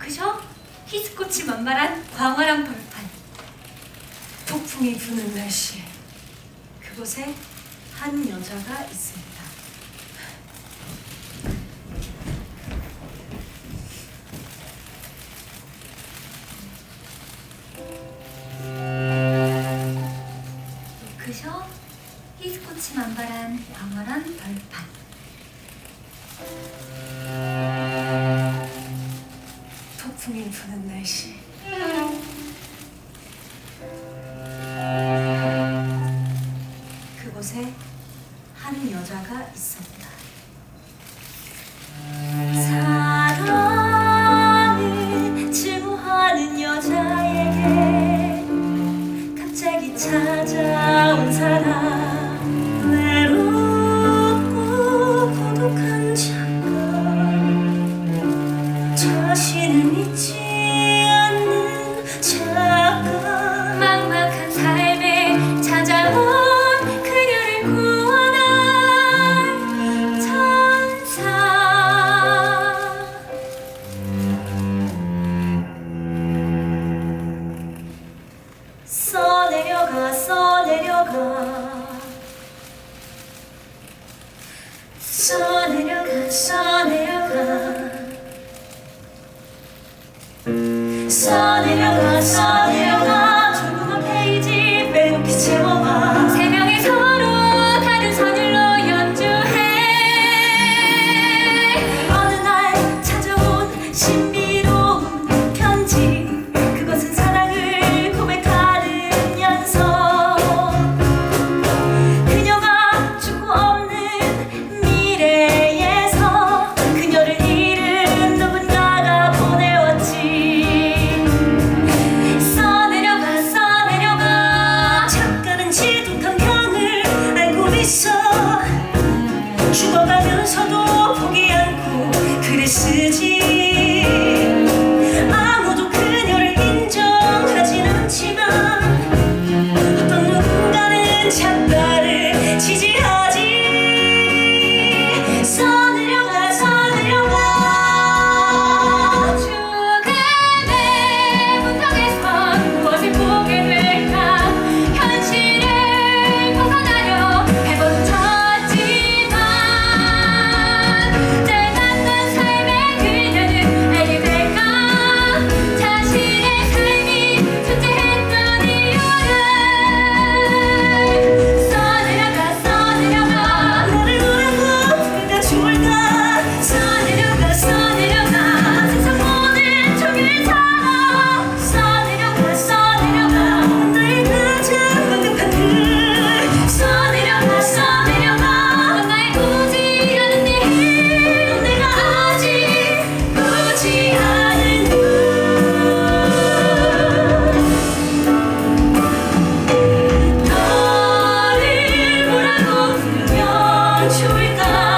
그저 히스꽃이 만발한 광활한 벌판 폭풍이 부는 날씨 그곳에 한 여자가 있습니다. 그저 히스꽃이 만발한 광활한 벌판 폭 풍이 부는 날씨 그곳에 한 여자가 있었다. 찾아온 사람 자신을 믿지 않는 잠깐 막막한 삶에 찾아온 그녀를 구원할 천사. 써내려가 써내려가 써내 tonight.